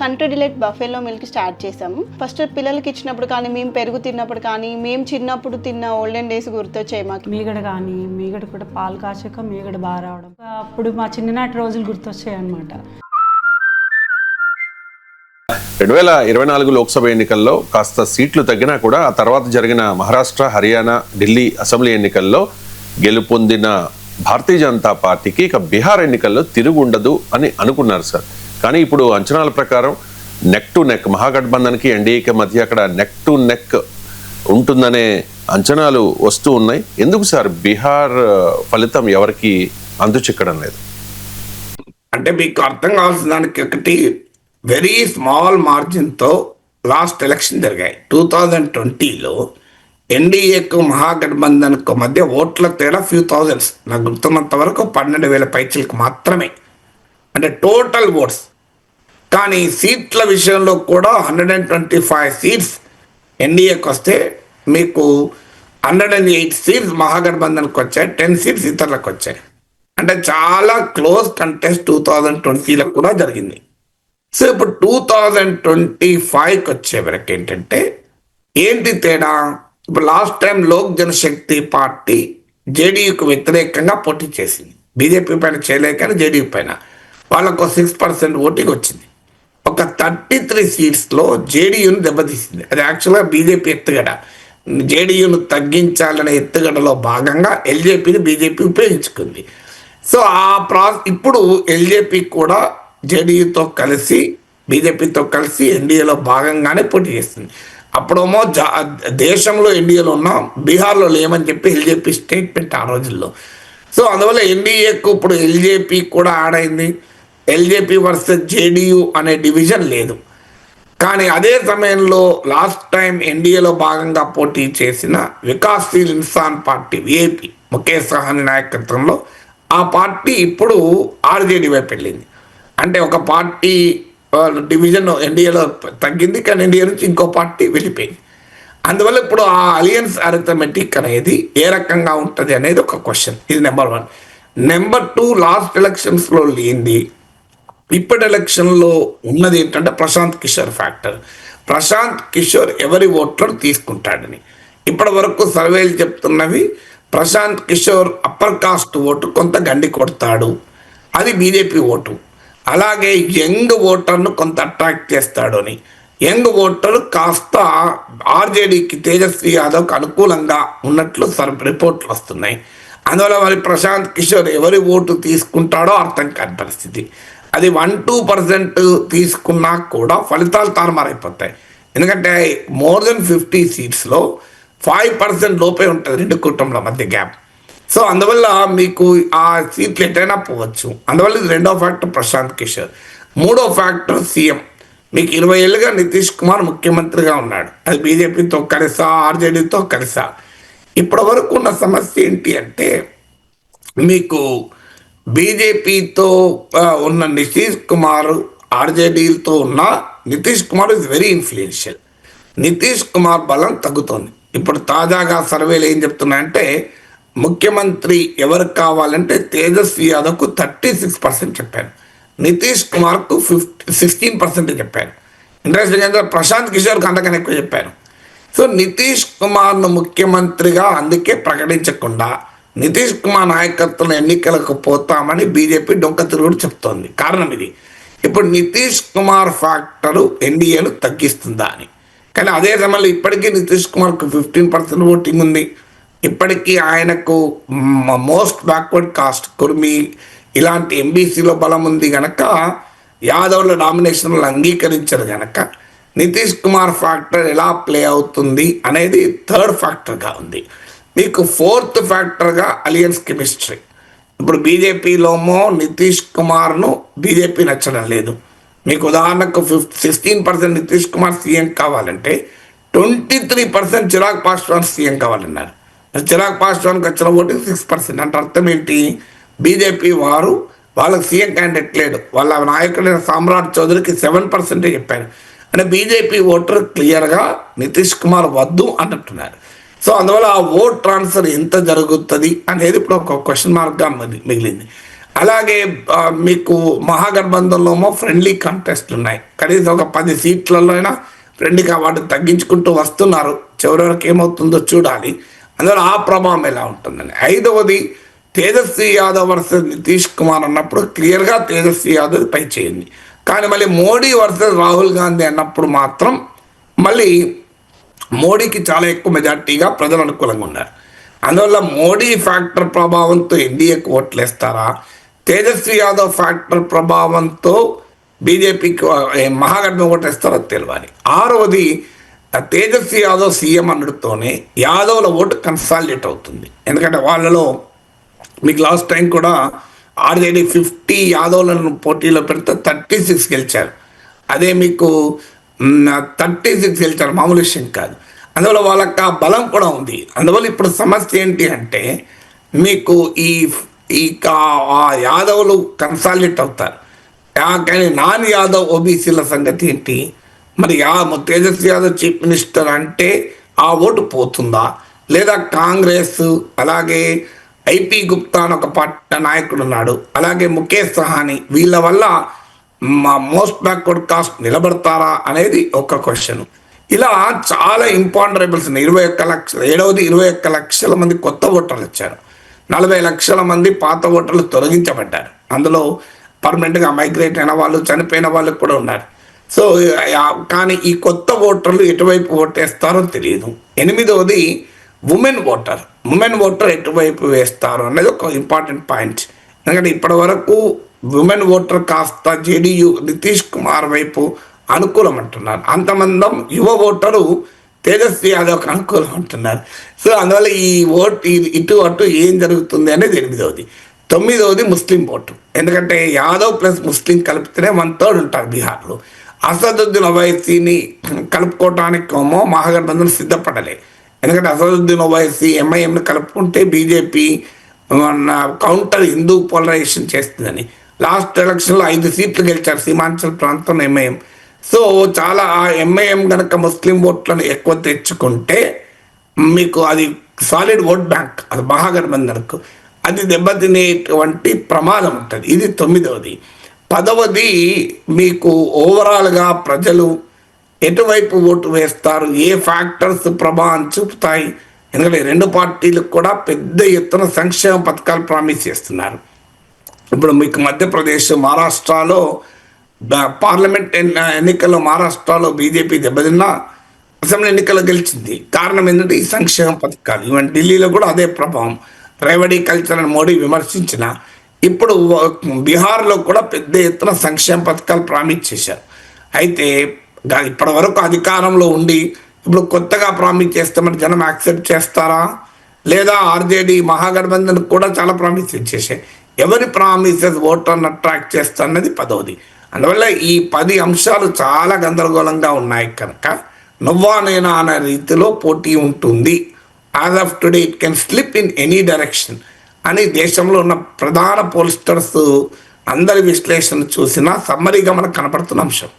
Country Delight buffalo milk start చేసాము first పిల్లలకి ఇచ్చినప్పుడు కానీ మేము పెరుగు తిన్నప్పుడు కానీ మేము చిన్నప్పుడు తిన్న ఓల్డెన్ డేస్ గుర్తొచ్చాయి మాకు. మీగడ కానీ మీగడ కూడా పాలు కాచాక మీగడ బాగా రావడం. అప్పుడు మా చిన్ననాటి రోజులు గుర్తొచ్చాయి అనమాట రెండు వేల ఇరవై నాలుగు లోక్సభ ఎన్నికల్లో కాస్త సీట్లు తగ్గినా కూడా ఆ తర్వాత జరిగిన మహారాష్ట్ర హర్యానా ఢిల్లీ అసెంబ్లీ ఎన్నికల్లో గెలుపొందిన భారతీయ జనతా పార్టీకి ఇక బీహార్ ఎన్నికల్లో తిరుగు ఉండదు అని అనుకున్నారు సార్. కానీ ఇప్పుడు అంచనాల ప్రకారం నెక్ టు నెక్ మహాగఠబంధన్కి ఎన్డీఏకి మధ్య అక్కడ నెక్ టు నెక్ ఉంటుందనే అంచనాలు వస్తూ ఉన్నాయి. ఎందుకు సార్? బీహార్ ఫలితం ఎవరికి అందుచిక్కడం లేదు. అంటే మీకు అర్థం కావాల్సిన దానికి ఒకటి వెరీ స్మాల్ మార్జిన్తో లాస్ట్ ఎలక్షన్ జరిగాయి. టూ థౌజండ్ ట్వంటీలో ఎన్డీఏకు మహాగఠబంధన్కు మధ్య ఓట్ల తేడా ఫ్యూ థౌజండ్స్ నాకు గుర్తున్నంత వరకు పన్నెండు వేల పైచలకు మాత్రమే. అంటే టోటల్ ఓట్స్ కానీ సీట్ల విషయంలో కూడా hundred and twenty five seats ఎన్డీఏకి వస్తే మీకు హండ్రెడ్ అండ్ ఎయిట్ సీట్స్ మహాగఠబంధన్కి వచ్చాయి టెన్ సీట్స్ ఇతరులకు వచ్చాయి. అంటే చాలా క్లోజ్ కంటెస్ట్ టూ థౌజండ్ ట్వంటీలో కూడా జరిగింది. సో ఇప్పుడు టూ థౌజండ్ ట్వంటీ ఫైవ్కి వచ్చే వరకు ఏంటంటే ఏంటి తేడా? ఇప్పుడు last time Lok Janshakti party జేడీయూకి వ్యతిరేకంగా పోటీ చేసింది. బీజేపీ పైన చేయలేక జేడీయూ పైన. వాళ్ళకు సిక్స్ పర్సెంట్ ఓటింగ్ వచ్చింది. ఒక థర్టీ త్రీ సీట్స్లో జేడీయూని దెబ్బతీసింది. అది యాక్చువల్గా బీజేపీ ఎత్తుగడ. జేడీయూను తగ్గించాలనే ఎత్తుగడలో భాగంగా ఎల్జేపీని బీజేపీ ఉపయోగించుకుంది. సో ఆ ప్రా ఇప్పుడు ఎల్జేపీ కూడా జేడీయూతో కలిసి బీజేపీతో కలిసి ఎన్డీఏలో భాగంగానే పోటీ చేస్తుంది. అప్పుడేమో జా దేశంలో ఎన్డీఏలో ఉన్నాం బీహార్లో లేమని చెప్పి ఎల్జేపీ స్టేట్మెంట్ ఆ రోజుల్లో. సో అందువల్ల ఎన్డీఏకు ఇప్పుడు ఎల్జేపీ కూడా ఆడైంది. ఎల్జేపీ వర్సెస్ జేడీయూ అనే డివిజన్ లేదు. కానీ అదే సమయంలో లాస్ట్ టైం ఎన్డీఏలో భాగంగా పోటీ చేసిన వికాస్శీల్ ఇన్సాన్ పార్టీ ఏపీ ముఖేష్ సహాని నాయకత్వంలో ఆ పార్టీ ఇప్పుడు ఆర్జేడీ వైపు వెళ్ళింది అంటే ఒక పార్టీ డివిజన్ ఎన్డీఏలో తగ్గింది కానీ ఎన్డీఏ నుంచి ఇంకో పార్టీ వెళ్ళిపోయింది. అందువల్ల ఇప్పుడు ఆ అలియన్స్ అరిథమెటిక్ అనేది ఏ రకంగా ఉంటుంది అనేది ఒక క్వశ్చన్. ఇది number one. Number two last ఎలక్షన్స్లో లేనిది ఇప్పటి ఎలక్షన్లో ఉన్నది ఏంటంటే ప్రశాంత్ కిషోర్ ఫ్యాక్టర్. ప్రశాంత్ కిషోర్ ఎవరి ఓట్లను తీసుకుంటాడని. ఇప్పటి వరకు సర్వేలు చెప్తున్నవి Prashant Kishor upper caste vote కొంత గండి కొడతాడు. అది బీజేపీ ఓటు. అలాగే యంగ్ ఓటర్ను కొంత అట్రాక్ట్ చేస్తాడు అని. యంగ్ ఓటర్ కాస్త ఆర్జేడీకి తేజస్వి యాదవ్కి అనుకూలంగా ఉన్నట్లు సర్ రిపోర్ట్లు వస్తున్నాయి. అందువల్ల మరి ప్రశాంత్ కిషోర్ ఎవరి ఓటు తీసుకుంటాడో అర్థం కాని పరిస్థితి. అది వన్ టూ పర్సెంట్ తీసుకున్నా కూడా ఫలితాలు తారుమారైపోతాయి. ఎందుకంటే మోర్ దెన్ ఫిఫ్టీ సీట్స్లో ఫైవ్ పర్సెంట్ లోపే ఉంటుంది రెండు కుటుంబాల మధ్య గ్యాప్ సో అందువల్ల మీకు ఆ సీట్లు ఎటైనా పోవచ్చు. అందువల్ల ఇది రెండో ఫ్యాక్టర్ ప్రశాంత్ కిషోర్. మూడో ఫ్యాక్టర్ సీఎం. మీకు ఇరవై ఏళ్ళుగా నితీష్ కుమార్ ముఖ్యమంత్రిగా ఉన్నాడు. అది బీజేపీతో కలిసా ఆర్జేడీతో కలిసా? ఇప్పటి వరకు ఉన్న సమస్య ఏంటి అంటే మీకు బీజేపీతో ఉన్న నితీష్ కుమార్ ఆర్జేడీతో ఉన్న Nitish Kumar is very influential Nitish Kumar బలం తగ్గుతోంది. ఇప్పుడు తాజాగా సర్వేలు ఏం చెప్తున్నాయంటే ముఖ్యమంత్రి ఎవరు కావాలంటే తేజస్వి యాదవ్కు థర్టీ సిక్స్ పర్సెంట్ చెప్పారు. నితీష్ కుమార్కు ఫిఫ్టీ సిక్స్టీన్ పర్సెంట్ చెప్పారు. ఇంట్రెస్టింగ్ అంటే ప్రశాంత్ కిషోర్కి అంతకన్నా ఎక్కువ చెప్పారు. సో నితీష్ కుమార్ను ముఖ్యమంత్రిగా అందుకే ప్రకటించకుండా నితీష్ కుమార్ నాయకత్వంలో ఎన్నికలకు పోతామని బీజేపీ డొంక తిరుగుడు చెప్తోంది. కారణం ఇది. ఇప్పుడు నితీష్ కుమార్ ఫ్యాక్టరు ఎన్డీఏను తగ్గిస్తుందా అని. కానీ అదే సమయంలో ఇప్పటికీ నితీష్ కుమార్కు ఫిఫ్టీన్ పర్సెంట్ ఓటింగ్ ఉంది. ఇప్పటికీ ఆయనకు మోస్ట్ బ్యాక్వర్డ్ కాస్ట్ కుర్మి ఇలాంటి ఎంబీసీలో బలం ఉంది గనక యాదవ్ల నామినేషన్లు అంగీకరించారు గనక నితీష్ కుమార్ ఫ్యాక్టర్ ఎలా ప్లే అవుతుంది అనేది థర్డ్ ఫ్యాక్టర్గా ఉంది. మీకు ఫోర్త్ ఫ్యాక్టర్గా అలియన్స్ కెమిస్ట్రీ ఇప్పుడు బీజేపీలోమో నితీష్ కుమార్ను బీజేపీ నచ్చడం లేదు. మీకు ఉదాహరణకు fif sixteen percent Nitish Kumar CM కావాలంటే twenty three percent Chirag Paswan CM కావాలన్నారు. చిరాగ్ పాస్వాన్కి వచ్చిన ఓటింగ్ సిక్స్ పర్సెంట్. అంటే అర్థం ఏంటి? బీజేపీ వారు వాళ్ళకి సీఎం క్యాండిడేట్ లేడు. వాళ్ళ నాయకుడైన సామ్రాట్ చౌదరికి సెవెన్ పర్సెంటే చెప్పారు. అంటే బీజేపీ ఓటర్ క్లియర్గా నితీష్ కుమార్ వద్దు అంటున్నారు సో అందువల్ల ఆ ఓట్ ట్రాన్స్ఫర్ ఎంత జరుగుతుంది అనేది ఇప్పుడు ఒక క్వశ్చన్ మార్క్గా మిగిలింది. అలాగే మీకు మహాగర్బంధంలోమో ఫ్రెండ్లీ కాంటెస్ట్ ఉన్నాయి. కనీసం ఒక పది సీట్లలో అయినా ఫ్రెండ్లీగా వాటిని తగ్గించుకుంటూ వస్తున్నారు. చివరి వరకు ఏమవుతుందో చూడాలి. అందువల్ల ఆ ప్రభావం ఎలా ఉంటుందని ఐదవది తేజస్వి యాదవ్ వర్సెస్ నితీష్ కుమార్ అన్నప్పుడు క్లియర్గా తేజస్వి యాదవ్ పై చేయింది కానీ మళ్ళీ మోడీ వర్సెస్ రాహుల్ గాంధీ అన్నప్పుడు మాత్రం మళ్ళీ మోడీకి చాలా ఎక్కువ మెజార్టీగా ప్రజలు అనుకూలంగా ఉన్నారు. అందువల్ల మోడీ ఫ్యాక్టర్ ప్రభావంతో ఎన్డీఏకి ఓట్లు వేస్తారా తేజస్వి యాదవ్ ఫ్యాక్టర్ ప్రభావంతో బీజేపీకి మహాగఠబంధన్ ఓట్లు వేస్తారో తెలియాలి ఆరవది తేజస్వి యాదవ్ సీఎం అనడంతోనే యాదవ్ల ఓటు కన్సాలిడేట్ అవుతుంది. ఎందుకంటే వాళ్ళలో మీకు లాస్ట్ టైం కూడా ఆర్జేడీ ఫిఫ్టీ యాదవ్లను పోటీలో పెడితే థర్టీ సిక్స్ గెలిచారు. అదే మీకు థర్టీ సిక్స్ గెలిచారు మామూలు విషయం కాదు. అందువల్ల వాళ్ళకి ఆ బలం కూడా ఉంది. అందువల్ల ఇప్పుడు సమస్య ఏంటి అంటే మీకు ఈ ఈ ఆ యాదవులు కన్సాలిడేట్ అవుతారు. కానీ నాన్ యాదవ్ ఓబీసీల సంగతి ఏంటి? మరి yeah Tejashwi Yadav chief minister అంటే ఆ ఓటు పోతుందా? లేదా కాంగ్రెస్ అలాగే ఐపీ గుప్తా అని ఒక పట్ట నాయకుడు ఉన్నాడు అలాగే ముఖేష్ సహాని వీళ్ళ వల్ల మా మోస్ట్ బ్యాక్వర్డ్ కాస్ట్ నిలబడతారా అనేది ఒక క్వశ్చన్ ఇలా చాలా ఇంపార్టెంట్ ఉన్నాయి. ఇరవై ఒక్క లక్ష ఏడవది ఇరవై ఒక్క లక్షల మంది కొత్త ఓటర్లు వచ్చారు. నలభై లక్షల మంది పాత ఓటర్లు తొలగించబడ్డారు. అందులో పర్మనెంట్గా మైగ్రేట్ అయిన వాళ్ళు చనిపోయిన వాళ్ళు కూడా ఉన్నారు. సో కానీ ఈ కొత్త ఓటర్లు ఎటువైపు ఓటేస్తారో తెలియదు ఎనిమిదవది ఉమెన్ ఓటర్ ఉమెన్ ఓటర్ ఎటువైపు వేస్తారు అనేది ఒక ఇంపార్టెంట్ పాయింట్ ఎందుకంటే ఇప్పటి వరకు ఉమెన్ ఓటర్ కాస్త జేడీయూ నితీష్ కుమార్ వైపు అనుకూలం అంటున్నారు అంతమందం యువ ఓటరు తేజస్వి యాదవ్కి అనుకూలం అంటున్నారు సో అందువల్ల ఈ ఓట్ ఇది ఇటు అటు ఏం జరుగుతుంది అనేది ఎనిమిదవది. తొమ్మిదవది ముస్లిం ఓటు. ఎందుకంటే యాదవ్ ప్లస్ ముస్లిం కలిపితేనే వన్ థర్డ్ ఉంటారు బీహార్లో. అసదుద్దీన్ ఓవైసీని కలుపుకోవటానికి ఏమో మహాగఠబంధన్ సిద్ధపడలే. ఎందుకంటే అసదుద్దీన్ ఓవైసీ ఎంఐఎంని కలుపుకుంటే బీజేపీ కౌంటర్ హిందూ పోలరైజేషన్ చేస్తుందని. లాస్ట్ ఎలక్షన్లో ఐదు సీట్లు గెలిచారు. సీమాంచల్ ప్రాంతం ఎంఐఎం సో చాలా ఆ ఎంఐఎం కనుక ముస్లిం ఓట్లను ఎక్కువ తెచ్చుకుంటే మీకు అది సాలిడ్ ఓట్ బ్యాంక్ అది మహాగఠబంధన్కు అది దెబ్బతినేటువంటి ప్రమాదం ఉంటుంది. ఇది తొమ్మిదవది. పదవది మీకు ఓవరాల్గా ప్రజలు ఎటువైపు ఓటు వేస్తారు? ఏ ఫ్యాక్టర్స్ ప్రభావం చూపుతాయి? ఎందుకంటే రెండు పార్టీలకు కూడా పెద్ద ఎత్తున సంక్షేమ పథకాలు ప్రామిస్ చేస్తున్నారు. ఇప్పుడు మీకు మధ్యప్రదేశ్ మహారాష్ట్రలో పార్లమెంట్ ఎన్నికల్లో మహారాష్ట్రలో బీజేపీ దెబ్బతిన్నా అసెంబ్లీ ఎన్నికల్లో గెలిచింది. కారణం ఏంటంటే ఈ సంక్షేమ పథకాలు. ఈవెన్ ఢిల్లీలో కూడా అదే ప్రభావం. ప్రైవేటీ కల్చర్ అని మోడీ విమర్శించిన ఇప్పుడు బీహార్లో కూడా పెద్ద ఎత్తున సంక్షేమ పథకాలు ప్రామిస్ చేశారు అయితే ఇప్పటి వరకు అధికారంలో ఉండి ఇప్పుడు కొత్తగా ప్రామిస్ చేస్తే మరి జనం యాక్సెప్ట్ చేస్తారా? లేదా ఆర్జేడీ మహాగఠబంధన్ కూడా చాలా ప్రామిస్ ఇచ్చేసాయి ఎవరి ప్రామిసెస్ ఓటర్ని అట్రాక్ట్ చేస్తున్నది పదవది. అందువల్ల ఈ పది అంశాలు చాలా గందరగోళంగా ఉన్నాయి కనుక నువ్వా నేనా అనే రీతిలో పోటీ ఉంటుంది. As of today it can slip in any direction అని దేశంలో ఉన్న ప్రధాన పోలిస్టర్స్ అందరి విశ్లేషణ చూసినా సమ్మరిగా మనకు కనపడుతున్న అంశం.